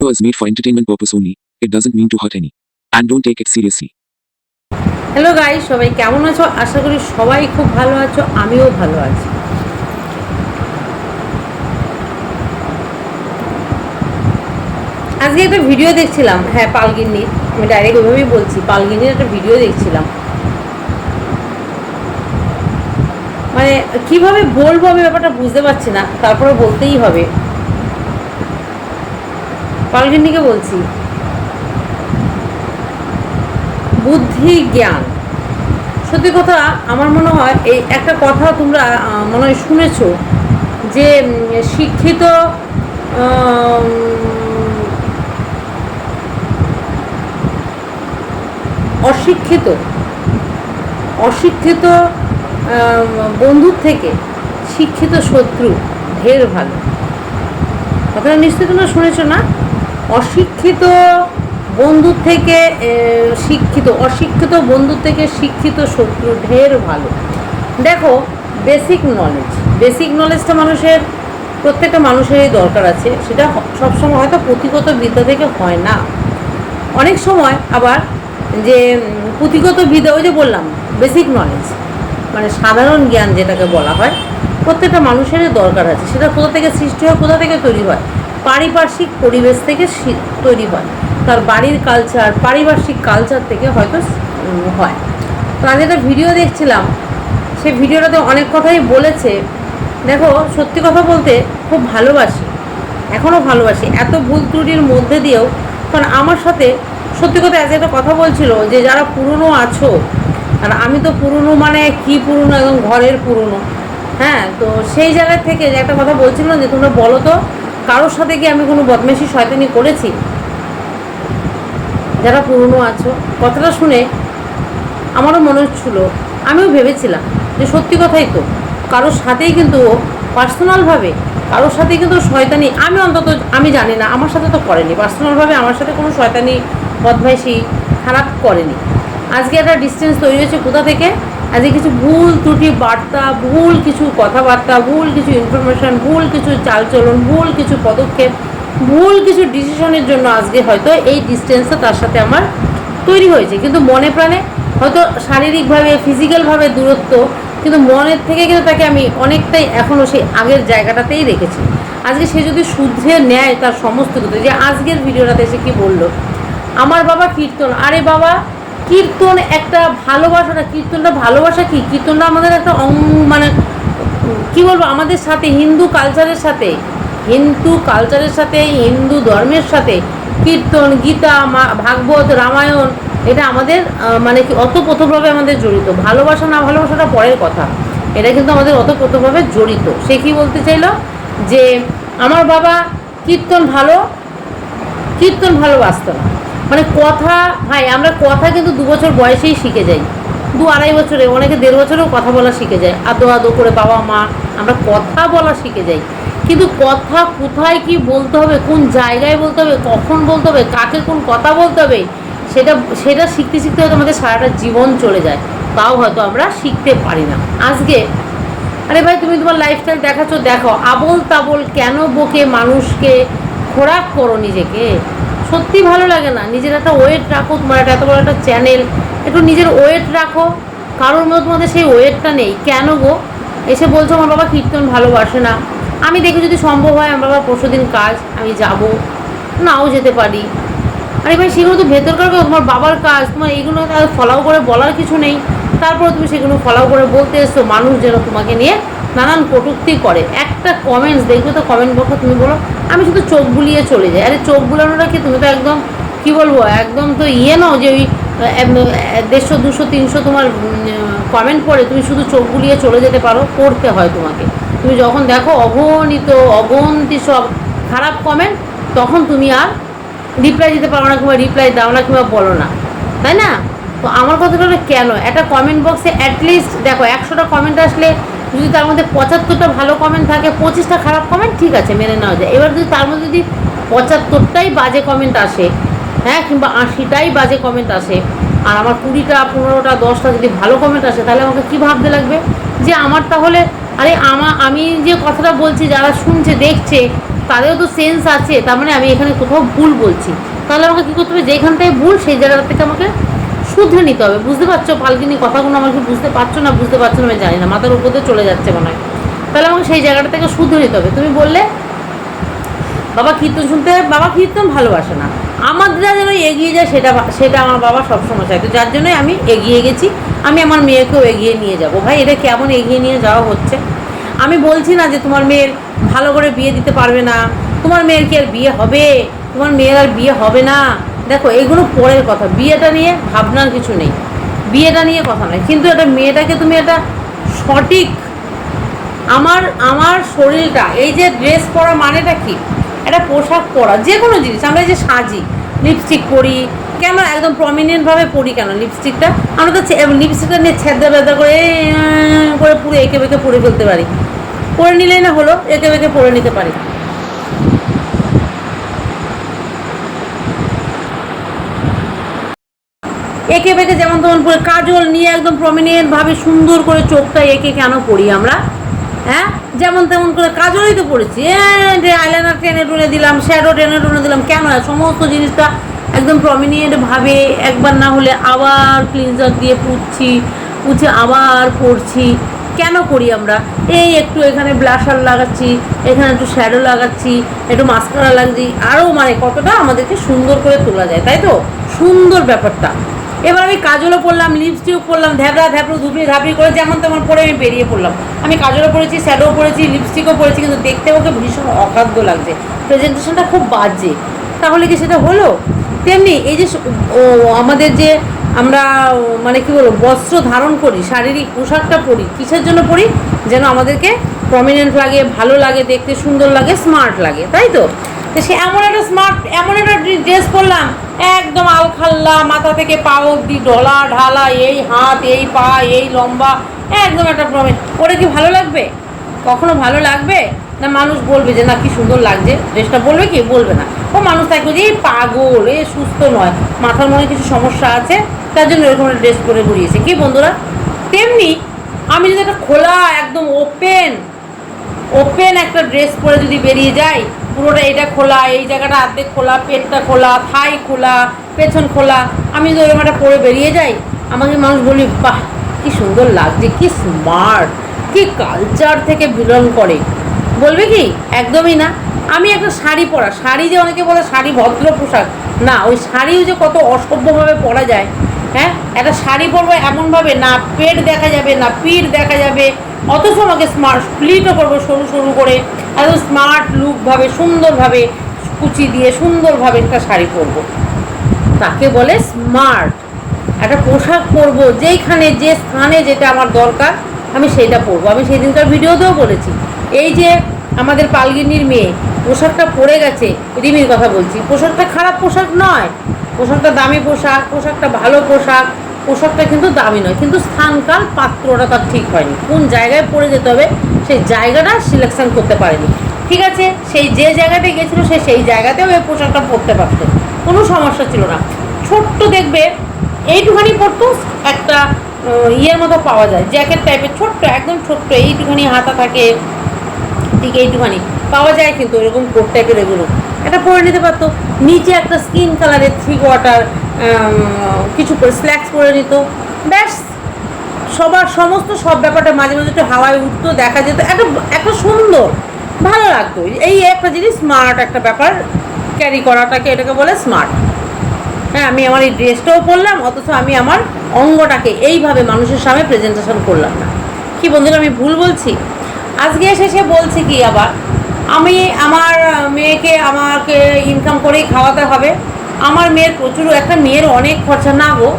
was made for entertainment purpose only. It doesn't mean to hurt any. And don't take it seriously. Hello guys সবাই কেমন আছো আশা করি সবাই খুব ভালো আছো, আমিও ভালো আছি আজকে একটা ভিডিও দেখছিলাম হ্যাঁ পালগিন্নির আমি ডাইরেক্ট ওইভাবেই বলছি, পালগিন্নির একটা ভিডিও দেখছিলাম মানে কীভাবে বলব আমি ব্যাপারটা বুঝতে পারছি না, তারপরে বলতেই হবে। পালগিন্নিকে বলছি। বুদ্ধি, জ্ঞান। সত্যি কথা, আমার মনে হয় এই একটা কথা তোমরা মনে হয় শুনেছো যে শিক্ষিত অশিক্ষিত। অশিক্ষিত বন্ধুর থেকে শিক্ষিত শত্রু ঢের ভালো। কথাটা নিশ্চয়ই তোমরা শুনেছ না? অশিক্ষিত বন্ধুর থেকে শিক্ষিত, অশিক্ষিত বন্ধুর থেকে শিক্ষিত শত্রু ঢের ভালো। দেখো বেসিক নলেজ বেসিক নলেজটা মানুষের, প্রত্যেকটা মানুষেরই দরকার আছে। সেটা সবসময় হয়তো পুঁথিগত বিদ্যা থেকে হয় না। অনেক সময় আবার যে পুঁথিগত বিদ্যা, ওই যে বললাম বেসিক নলেজ মানে সাধারণ জ্ঞান যেটাকে বলা হয়, প্রত্যেকটা মানুষেরই দরকার আছে। সেটা কোথা থেকে সৃষ্টি হয়, কোথা থেকে তৈরি হয়? পারিপার্শ্বিক পরিবেশ থেকে তৈরি হয়। তার বাড়ির কালচার পারিপার্শ্বিক কালচার থেকে হয়তো হয়। তো আমি একটা ভিডিও দেখছিলাম। সেই ভিডিওটাতে অনেক কথাই বলেছে। দেখো, সত্যি কথা বলতে খুব ভালোবাসি। এখনও ভালোবাসি। এত ভুল ত্রুটির মধ্যে দিয়েও, কারণ আমার সাথে সত্যি কথা একটা কথা বলছিল যে, যারা পুরনো আছো আর আমি তো পুরনো মানে কি পুরনো, একদম ঘরের পুরনো। হ্যাঁ তো সেই জায়গা থেকে যে একটা কথা বলছিল যে তোমরা বলো তো, কারোর সাথে কি আমি কোনো বদমেশি শয়তানি করেছি? যারা পুরনো আছো, কথাটা শুনে আমারও মনে হচ্ছিল, আমিও ভেবেছিলাম যে সত্যি কথাই তো, কারোর সাথেই কিন্তু ও পার্সোনালভাবে, কারোর সাথে কিন্তু শয়তানি, আমি অন্তত আমি জানি না, আমার সাথে তো করেনি, পার্সোনালভাবে আমার সাথে কোনো শয়তানি, বদমাইশি, খারাপ করেনি। আজকে একটা ডিস্টেন্স তৈরি হয়েছে কোথা থেকে? আজকে কিছু ভুল ত্রুটি বার্তা, ভুল কিছু কথাবার্তা, ভুল কিছু ইনফরমেশন ভুল কিছু চালচলন, ভুল কিছু পদক্ষেপ, ভুল কিছু ডিসিশনের জন্য আজকে হয়তো এই ডিস্টেন্সটা তার সাথে আমার তৈরি হয়েছে। কিন্তু মনে প্রাণে হয়তো শারীরিকভাবে ফিজিক্যালভাবে দূরত্ব, কিন্তু মনের থেকে কিন্তু তাকে আমি অনেকটাই এখনও সেই আগের জায়গাটাতেই রেখেছি। আজকে সে যদি শুদ্ধে নেয় তার সমস্ত কিছু যে আজকের ভিডিওটাতে এসে কি বলল? আমার বাবা কীর্তন, আরে বাবা কীর্তন একটা ভালোবাসাটা কীর্তনটা ভালোবাসা কি? কীর্তনটা আমাদের একটা অং- মানে কি বলব? আমাদের সাথে, হিন্দু কালচারের সাথে, হিন্দু কালচারের সাথে, হিন্দু ধর্মের সাথে, কীর্তন, গীতা ভাগবত, রামায়ণ, এটা আমাদের মানে কি, অতপ্রতভাবে আমাদের জড়িত। ভালোবাসা না ভালোবাসাটা পরের কথা। এটা কিন্তু আমাদের অতপ্রতভাবে জড়িত। সে কি বলতে চাইলো? যে, আমার বাবা কীর্তন ভালো, কীর্তন ভালোবাসত না। মানে কথা, ভাই, আমরা কথা কিন্তু দু বছর বয়সেই শিখে যাই। দু আড়াই বছরে, অনেকে দেড় বছরেও কথা বলা শিখে যায়। আদো আদো করে বাবা, মা, আমরা কথা বলা শিখে যাই। কিন্তু কথা কোথায় কি বলতে হবে, কোন জায়গায় বলতে হবে, কখন বলতে হবে, কাকে কোন কথা বলতে হবে, সেটা সেটা শিখতে শিখতে হয়তো আমাদের সারাটা জীবন চলে যায়। তাও হয়তো আমরা শিখতে পারি না। আজকে, আরে ভাই, তুমি তোমার লাইফস্টাইল দেখাচ্ছ, দেখো আবল তাবল কেন বকে মানুষকে খোরাক করো নিজেকে? সত্যি ভালো লাগে না। নিজের একটা ওয়েট রাখো, তোমার একটা এত বড় একটা চ্যানেল একটু নিজের ওয়েট রাখো। কারোর মধ্যে তোমাদের সেই ওয়েটটা নেই। কেন গো? এসে বলছো আমার বাবা কীর্তন ভালোবাসে না। আমি দেখি যদি সম্ভব হয় আমার বাবা পরশু দিন কাজ, আমি যাব। নাও যেতে পারি। আরে ভাই, সেগুলো তো ভেতরকার তোমার বাবার কাজ, তোমার এইগুলো ফলাও করে বলার কিছু নেই। তারপরে তুমি সেগুলো ফলাও করে বলতে এসছো, মানুষ যেন তোমাকে নিয়ে নানান কটূক্তি করে। একটা কমেন্টস দেখবে তো কমেন্ট বক্সে তুমি বলো, আমি শুধু চোখ বুলিয়ে চলে যাই। আরে চোখ বুলানোটা কি? তুমি তো একদম, কি বলব, একদম তো ইয়ে নাও যে ওই দেড়শো, দুশো, তিনশো তোমার কমেন্ট পড়ে, তুমি শুধু চোখ বুলিয়ে চলে যেতে পারো, পড়তে হয় তোমাকে। তুমি যখন দেখো অগণিত, অগন্তি সব খারাপ কমেন্ট তখন তুমি আর রিপ্লাই দিতে পারো না কিংবা রিপ্লাই দাও না কিংবা বলো না। তাই না? তো আমার কথাটা কেন? একটা কমেন্ট বক্সে অ্যাটলিস্ট দেখো, একশোটা কমেন্ট আসলে যদি তার মধ্যে পঁচাত্তরটা ভালো কমেন্ট থাকে, পঁচিশটা খারাপ কমেন্ট ঠিক আছে, মেনে নেওয়া যায়। এবার যদি তার মধ্যে যদি পঁচাত্তরটাই বাজে কমেন্ট আসে হ্যাঁ কিংবা আশিটাই বাজে কমেন্ট আসে, আর আমার কুড়িটা, পনেরোটা, দশটা যদি ভালো কমেন্ট আসে, তাহলে আমাকে কী ভাবতে লাগবে? যে আমার তাহলে, আরে আমা, আমি যে কথাটা বলছি, যারা শুনছে, দেখছে, তাদেরও তো সেন্স আছে, তার মানে আমি এখানে কোথাও ভুল বলছি। তাহলে আমাকে কী করতে হবে? যেখানটায় ভুল, সেই জায়গাটা থেকে আমাকে শুধরে নিতে হবে। বুঝতে পারছ? পালকিনি কথাগুলো আমাকে বুঝতে পারছ না, বুঝতে পারছ না আমি জানি না। মাথার উপর চলে যাচ্ছে মনে হয়। তাহলে আমাকে সেই জায়গাটা থেকে শুধরে নিতে হবে। তুমি বললে, বাবা কীর্তন শুনতে, বাবা কীর্তন ভালোবাসে না। আমাদেররা যেন এগিয়ে যায়, সেটা সেটা আমার বাবা সবসময় চাইতো যার জন্যই আমি এগিয়ে গেছি। আমি আমার মেয়েকেও এগিয়ে নিয়ে যাব। ভাই, এটা কেমন এগিয়ে নিয়ে যাওয়া হচ্ছে? আমি বলছি না যে তোমার মেয়ের ভালো করে বিয়ে দিতে পারবে না। তোমার মেয়ের কি আর বিয়ে হবে? তোমার মেয়ের আর বিয়ে হবে না? দেখো এগুলো পরের কথা। বিয়েটা নিয়ে ভাবনার কিছু নেই। বিয়েটা নিয়ে কথা নয়। কিন্তু একটা মেয়েটাকে তুমি একটা সঠিক আমার আমার শরীরটা, এই যে ড্রেস পরা মানেটা কি? একটা পোশাক পরা, যে কোনো জিনিস। আমরা যে সাজি লিপস্টিক পরি, কেন একদম প্রমিনেন্টভাবে পরি কেন লিপস্টিকটা আমরা তো লিপস্টিকটা নিয়ে ছেদা বেদা করে করে পুরো এঁকে বেঁকে পরে ফেলতে পারি। পরে নিলেই না হলো, এঁকে বেঁকে পরে নিতে পারি। এঁকে বেঁকে যেমন তেমন পরে কাজল নিয়ে একদম প্রমিনেন্ট ভাবে সুন্দর করে চোখটা এঁকে কেন পড়ি আমরা? হ্যাঁ? যেমন তেমন করে কাজলই তো পড়েছি। আইলাইনার টেনে টুনে দিলাম শ্যাডো টেনে টুনে দিলাম, কেন সমস্ত জিনিসটা একদম প্রমিনেন্ট ভাবে একবার না হলে আবার ক্লিনজার দিয়ে পুচ্ছি পুছে আবার পড়ছি কেন করি আমরা? এই একটু এখানে ব্লাশার লাগাচ্ছি, এখানে একটু শ্যাডো লাগাচ্ছি, একটু মাস্কারা লাগছি আরও মানে কতটা আমাদেরকে সুন্দর করে তোলা যায়, তাই তো? সুন্দর ব্যাপারটা। এবার আমি কাজলও পরলাম লিপস্টিকও পরলাম ধ্যাবড়া, ধ্যাবড়ো, ধুবড়ি, ধাবড়ি করে যেমন তেমন পরে আমি বেরিয়ে পড়লাম। আমি কাজলও পরেছি শ্যাডোও পরেছি লিপস্টিকও পরেছি কিন্তু দেখতে ওকে ভীষণ অখাদ্য লাগছে। প্রেজেন্টেশনটা খুব বাজে। তাহলে কি সেটা হলো? তেমনি এই যে আমাদের যে আমরা মানে কি বলব, বস্ত্র ধারণ করি, শারীরিক পোশাকটা পরি, কিসের জন্য পরি? যেন আমাদেরকে প্রমিনেন্ট লাগে, ভালো লাগে, দেখতে সুন্দর লাগে স্মার্ট লাগে, তাই তো? তো সে এমন একটা স্মার্ট এমন একটা ড্রেস পরলাম, একদম আলখাল্লা, মাথা থেকে পা অব্দি ডলা ঢালা, এই হাত, এই পা, এই লম্বা, একদম একটা প্রমিন ওটা কি ভালো লাগবে? কখনো ভালো লাগবে? না মানুষ বলবে যে, না, কি সুন্দর লাগছে। ড্রেসটা বলবে কি? বলবে না। ও মানুষ থাকবে যে, এই পাগল, এ সুস্থ নয়। মাথার মনে কিছু সমস্যা আছে, তার জন্য এরকম একটা ড্রেস পরে ঘুরিয়েছে। কি বন্ধুরা? তেমনি আমি যদি একটা খোলা, একদম ওপেন ওপেন একটা ড্রেস পরে যদি বেরিয়ে যাই, পুরোটা এটা খোলা, এই জায়গাটা আর্ধেক খোলা, পেটটা খোলা, থাই খোলা, পেছন খোলা, আমি যদি ওরকম একটা পরে বেরিয়ে যাই, আমাকে মানুষ বলি, বাহ, কি সুন্দর লাগছে, কি স্মার্ট কি কালচার থেকে বিলং করে। বলবে কি? একদমই না। আমি একটা শাড়ি পরা, শাড়ি যে অনেকে বলে শাড়ি ভদ্র পোশাক, না, ওই শাড়িও যে কত অসভ্যভাবে পরা যায় হ্যাঁ? একটা শাড়ি পরবো এমনভাবে না, পেট দেখা যাবে না, পিঠ দেখা যাবে অথচ আমাকে স্মার্ট প্লিটও করব সরু সরু করে, এত স্মার্ট লুকভাবে সুন্দরভাবে কুচি দিয়ে সুন্দরভাবে একটা শাড়ি পরবো। তাকে বলে স্মার্ট একটা পোশাক পরবো, যেইখানে যে স্থানে যেটা আমার দরকার, আমি সেইটা পরবো। আমি সেই দিনকার ভিডিওতেও বলেছি, এই যে আমাদের পালগিনির মেয়ে পোশাকটা পরে গেছে, রিমির কথা বলছি, পোশাকটা খারাপ পোশাক নয়, পোশাকটা দামি পোশাক, পোশাকটা ভালো পোশাক পোশাকটা কিন্তু দামি নয়, কিন্তু স্থানকাল পাত্রটা তার ঠিক হয়নি। কোন জায়গায় পড়ে যেতে হবে, সেই জায়গাটা সিলেকশন করতে পারেনি। ঠিক আছে? সেই যে জায়গাতে গেছিল সে সেই জায়গাতেও এই পোশাকটা পরতে পারতো। কোনো সমস্যা ছিল না। ছোট্ট দেখবে, এইটুখানি পরতো, একটা ইয়ের মতো পাওয়া যায়। জ্যাকেট টাইপের ছোট্ট, একদম ছোট্ট, এইটুখানি হাতা থাকে, ঠিক এইটুখানি পাওয়া যায় কিন্তু এরকম কোট টাইপের এগুলো। এটা পরে নিতে পারতো। নিচে একটা স্কিন কালারের থ্রি কোয়ার্টার কিছু করে স্ল্যাক্স পরে নিত। ব্যাস, সবার সমস্ত সব ব্যাপারটা মাঝে মাঝে একটু হাওয়ায় উঠতো, দেখা যেত। একটা একটা সুন্দর, ভালো লাগতো। এই একটা জিনিস স্মার্ট একটা ব্যাপার ক্যারি করাটাকে এটাকে বলে স্মার্ট হ্যাঁ আমি আমার এই ড্রেসটাও পরলাম, অথচ আমি আমার অঙ্গটাকে এইভাবে মানুষের সামনে প্রেজেন্টেশন করলাম না। কি বন্ধুরা, আমি ভুল বলছি? আজকে এসে সে বলছে কি আবার, আমি আমার মেয়েকে, আমাকে ইনকাম করেই খাওয়াতে হবে। আমার মেয়ের প্রচুর, একটা মেয়ের অনেক খরচা, না গো।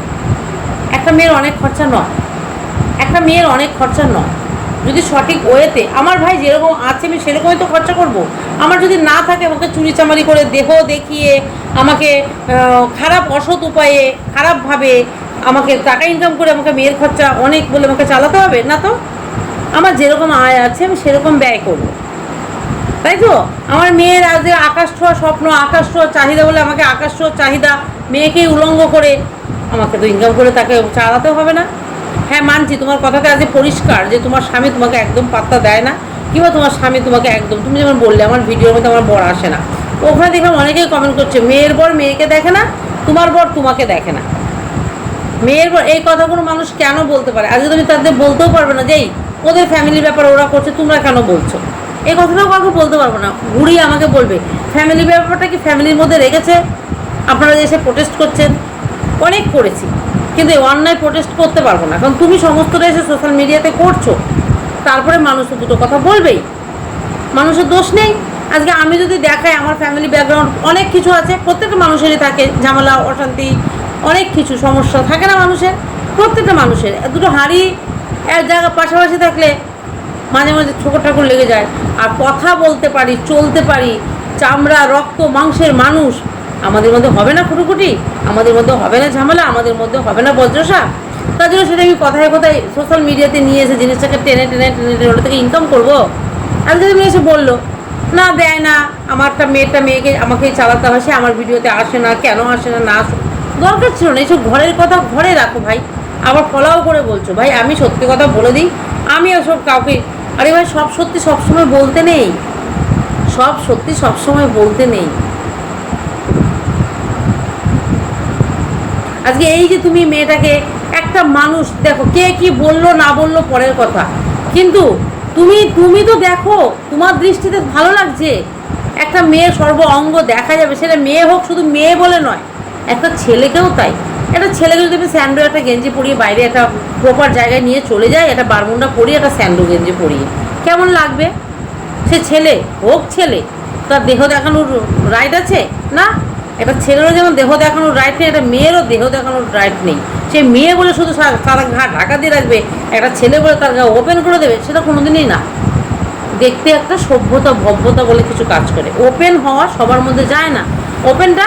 একটা মেয়ের অনেক খরচা নয়। একটা মেয়ের অনেক খরচা নয়। যদি সঠিক ওয়েতে, আমার ভাই যেরকম আছে, আমি সেরকমই তো খরচা করব। আমার যদি না থাকে, আমাকে চুরি চামারি করে দেহ দেখিয়ে, আমাকে খারাপ অসৎ উপায়ে খারাপভাবে আমাকে টাকা ইনকাম করে আমাকে মেয়ের খরচা অনেক বলে আমাকে চালাতে হবে, না তো? আমার যেরকম আয় আছে, আমি সেরকম ব্যয় করব। তাই তো? আমার মেয়ের আজ আকাশ ছোঁয়া স্বপ্ন, আকাশ ছোঁয়া চাহিদা বলে আমাকে আকাশ ছোঁয়া চাহিদা মেয়েকেই উলঙ্গ করে আমাকে তো ইনকাম করে তাকে চালাতে হবে না। হ্যাঁ মানছি, তোমার কথাতে আজ পরিষ্কার যে তোমার স্বামী তোমাকে একদম পাত্তা দেয় না, কিংবা তোমার স্বামী তোমাকে একদম, তুমি যেমন বললে, আমার ভিডিওর মধ্যে আমার বর আসে না। ওখানে দেখলাম অনেকেই কমেন্ট করছে, মেয়ের বর মেয়েকে দেখে না, তোমার বর তোমাকে দেখে না। মেয়ের বর, এই কথাগুলো মানুষ কেন বলতে পারে? আজকে তুমি তাদের বলতেও পারবে না যে ওদের ফ্যামিলির ব্যাপারে ওরা করছে, তোমরা কেন বলছো? এই কথাটাও কাউকে বলতে পারব না। ঘুরিয়ে আমাকে বলবে ফ্যামিলি ব্যাপারটা কি ফ্যামিলির মধ্যে রেখেছে? আপনারা এসে প্রোটেস্ট করছেন, অনেক করেছি। কিন্তু এই অন্যায় প্রোটেস্ট করতে পারব না। কারণ তুমি সমস্তটা এসে সোশ্যাল মিডিয়াতে করছ। তারপরে মানুষ দুটো কথা বলবেই। মানুষের দোষ নেই। আজকে আমি যদি দেখাই আমার ফ্যামিলি ব্যাকগ্রাউন্ড অনেক কিছু আছে, প্রত্যেকটা মানুষেরই থাকে। ঝামেলা, অশান্তি, অনেক কিছু সমস্যা থাকে না মানুষের। প্রত্যেকটা মানুষের। দুটো হাঁড়ি এক জায়গা পাশাপাশি থাকলে মাঝে মাঝে ঠোকর ঠাকুর লেগে যায়। আর কথা বলতে পারি, চলতে পারি, চামড়া, রক্ত, মাংসের মানুষ, আমাদের মধ্যে হবে না খুঁটুকুটি আমাদের মধ্যে হবে না ঝামেলা, আমাদের মধ্যে হবে না বজ্রসা তার জন্য সেটা আমি কথায় কথায় সোশ্যাল মিডিয়াতে নিয়ে এসে জিনিসটাকে টেনে টেনে টেনে টেনে ওটা থেকে ইনকাম করব। আজকে তুমি এসে বলল, না, দেয় না আমারটা মেয়েটা মেয়েকে আমাকেই চালাতে হয়, সে আমার ভিডিওতে আসে না, কেন আসে না না আসে দরকার ছিল না, এইসব ঘরের কথা ঘরে রাখো ভাই। আবার ফলাও করে বলছো, ভাই, আমি সত্যি কথা বলে দিই, আমি ওসব কাউকে আরে ভাই, সব সত্যি সবসময় বলতে নেই। সব সত্যি সবসময় বলতে নেই। আজকে এই যে তুমি মেয়েটাকে, একটা মানুষ, দেখো, কে কি বলল, না বলল, পরের কথা। কিন্তু তুমি তুমি তো দেখো, তোমার দৃষ্টিতে ভালো লাগছে। একটা মেয়ে সর্ব অঙ্গ দেখা যাবে, সেটা মেয়ে হোক শুধু মেয়ে বলে নয়, একটা ছেলেকেও তাই। একটা ছেলেকে যদি তুমি স্যান্ডো, একটা গেঞ্জি পরিয়ে বাইরে একটা প্রপার জায়গায় নিয়ে চলে যায়, একটা বারমুন্ডা পরিয়ে একটা স্যান্ডো গেঞ্জি পরিয়ে, কেমন লাগবে? সে ছেলে হোক ছেলে, তার দেহ দেখানোর রাইট আছে? না? একটা ছেলেরও যেমন দেহ দেখানোর রাইট নেই, একটা মেয়েরও দেহ দেখানোর রাইট নেই। সে মেয়ে বলে শুধু সারা ঘা ঢাকা দিয়ে রাখবে, একটা ছেলে বলে তার গা ওপেন করে দেবে, সেটা কোনোদিনই না। দেখতে একটা সভ্যতা, ভব্যতা বলে কিছু কাজ করে। ওপেন হওয়া সবার মধ্যে যায় না। ওপেনটা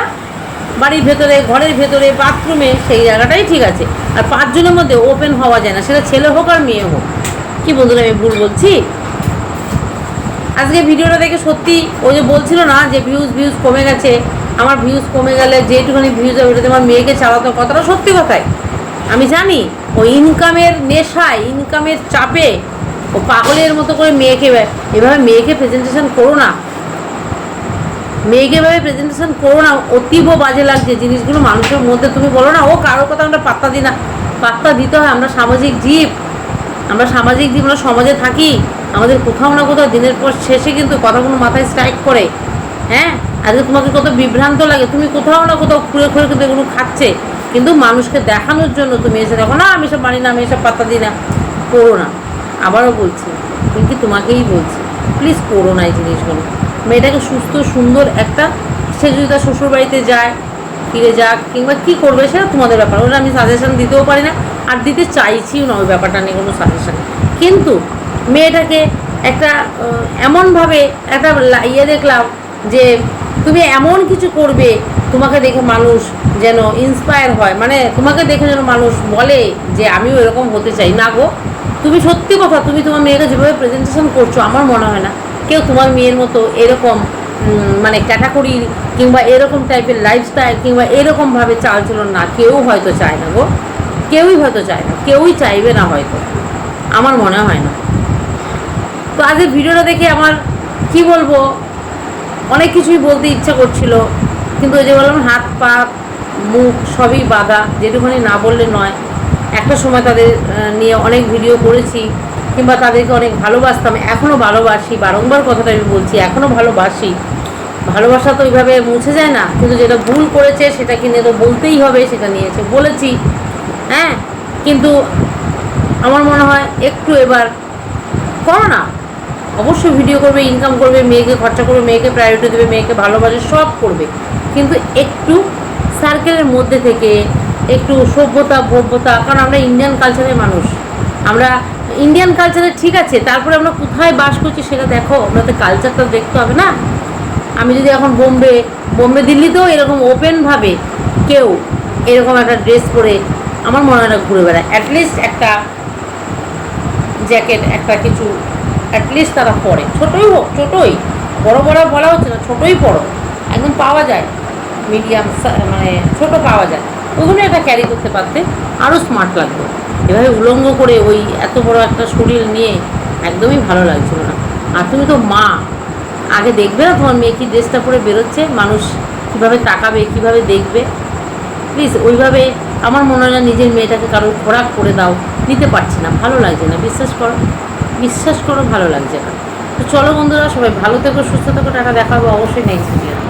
বাড়ির ভেতরে, ঘরের ভেতরে বাথরুমে সেই জায়গাটাই ঠিক আছে। আর পাঁচজনের মধ্যে ওপেন হওয়া যায় না, সেটা ছেলে হোক আর মেয়ে হোক। কি বন্ধুরা, আমি ভুল বলছি? আজকে ভিডিওটা দেখে সত্যি ওই যে বলছিল না যে ভিউজ ভিউজ কমে গেছে, আমার ভিউজ কমে গেলে যেটুখানি ভিউজ হবে, ওটাতে আমার মেয়েকে চালাতে কথাটা সত্যি কথাই। আমি জানি, ও ইনকামের নেশায় ইনকামের চাপে, ও পাগলের মতো করে মেয়েকে এভাবে মেয়েকে প্রেজেন্টেশন করো না। মেয়েকে এভাবে প্রেজেন্টেশন করো না, অতীব বাজে লাগছে জিনিসগুলো মানুষের মধ্যে। তুমি বলো না, ও কারোর কথা আমরা পাত্তা দিই না। পাত্তা দিতে হয়, আমরা সামাজিক জীব। আমরা সামাজিক জীব, আমরা সমাজে থাকি। আমাদের কোথাও না কোথাও দিনের পর শেষে কিন্তু কথাগুলো মাথায় স্ট্রাইক করে। হ্যাঁ? আজকে তোমাকে কত বিভ্রান্ত লাগে, তুমি কোথাও না কোথাও খুঁড়ে খুঁড়ে কিন্তু এগুলো খাচ্ছে। কিন্তু মানুষকে দেখানোর জন্য তুমি এসে দেখো, না, আমি সব মানি না, আমি এসব পাত্তা দিই না। করো না। আবারও বলছি, কিন্তু তোমাকেই বলছি প্লিজ করো না এই জিনিসগুলো। মেয়েটাকে সুস্থ, সুন্দর একটা, সে যদি তার শ্বশুর বাড়িতে যায়, ফিরে যাক, কিংবা কী করবে সেটা তোমাদের ব্যাপার। ওটা আমি সাজেশন দিতেও পারি না, আর দিতে চাইছিও না ওই ব্যাপারটা নিয়ে কোনো সাজেশন কিন্তু মেয়েটাকে একটা এমনভাবে একটা ইয়ে দেখলাম যে তুমি এমন কিছু করবে, তোমাকে দেখে মানুষ যেন ইন্সপায়ার হয়। মানে তোমাকে দেখে যেন মানুষ বলে যে আমিও এরকম হতে চাই। না গো, তুমি সত্যি কথা, তুমি তোমার মেয়েকে যেভাবে প্রেজেন্টেশন করছ, আমার মনে হয় না। কেউ তোমার মেয়ের মতো এরকম মানে ক্যাটাগরি কিংবা এরকম টাইপের লাইফস্টাইল কিংবা এরকমভাবে চালচলন না, কেউ হয়তো চায় না গো। কেউই হয়তো চায় না, কেউই চাইবে না হয়তো। আমার মনে হয় না। তো আজকে ভিডিওটা দেখে আমার, কি বলব, অনেক কিছুই বলতে ইচ্ছা করছিল, কিন্তু ওই যে বললাম হাত, পা, মুখ সবই বাধা যেটুখানি না বললে নয়। একটা সময় তাদের নিয়ে অনেক ভিডিও করেছি। কিংবা তাদেরকে অনেক ভালোবাসতাম এখনও ভালোবাসি, বারংবার কথাটা আমি বলছি এখনও ভালোবাসি। ভালোবাসা তো ওইভাবে মুছে যায় না, কিন্তু যেটা ভুল করেছে সেটাকে নিয়ে তো বলতেই হবে, সেটা নিয়েছে, বলেছি। হ্যাঁ কিন্তু আমার মনে হয় একটু এবার করো না। অবশ্যই ভিডিও করবে ইনকাম করবে, মেয়েকে খরচা করবে, মেয়েকে প্রায়োরিটি দেবে, মেয়েকে ভালোবাসে, সব করবে। কিন্তু একটু সার্কেলের মধ্যে থেকে একটু সভ্যতা, ভব্যতা, কারণ আমরা ইন্ডিয়ান কালচারের মানুষ। আমরা ইন্ডিয়ান কালচারে ঠিক আছে, তারপরে আমরা কোথায় বাস করছি সেটা দেখো, আমরা তো কালচারটা দেখতে হবে না? আমি যদি এখন বোম্বে বোম্বে দিল্লিতেও এরকম ওপেনভাবে কেউ এরকম একটা ড্রেস পরে আমার মনে হয় না ঘুরে বেড়ায়। অ্যাটলিস্ট একটা জ্যাকেট একটা কিছু অ্যাটলিস্ট তারা পরে। ছোটোই হোক, ছোটোই। বড় বড় বলা হচ্ছে না, ছোটোই পড়ো একদম পাওয়া যায়। মিডিয়াম মানে ছোট পাওয়া যায়। ওগুলো এটা ক্যারি করতে পারতে আরও স্মার্ট লাগবে। এভাবে উলঙ্গ করে ওই এত বড় একটা শরীর নিয়ে একদমই ভালো লাগছিল না। আর তুমি তো মা। আগে দেখবে না তোমার মেয়ে কি ড্রেসটা পরে বেরোচ্ছে? মানুষ কীভাবে তাকাবে, কীভাবে দেখবে? প্লিজ ওইভাবে আমার মনে হয় না নিজের মেয়েটাকে কারোর খোরাক করে দাও। নিতে পারছি না, ভালো লাগছে না, বিশ্বাস করো। বিশ্বাস করো, ভালো লাগছে না। তো চলো বন্ধুরা, সবাই ভালো থেকো, সুস্থ থেকো টাকা দেখাবো অবশ্যই নেক্সট ভিডিও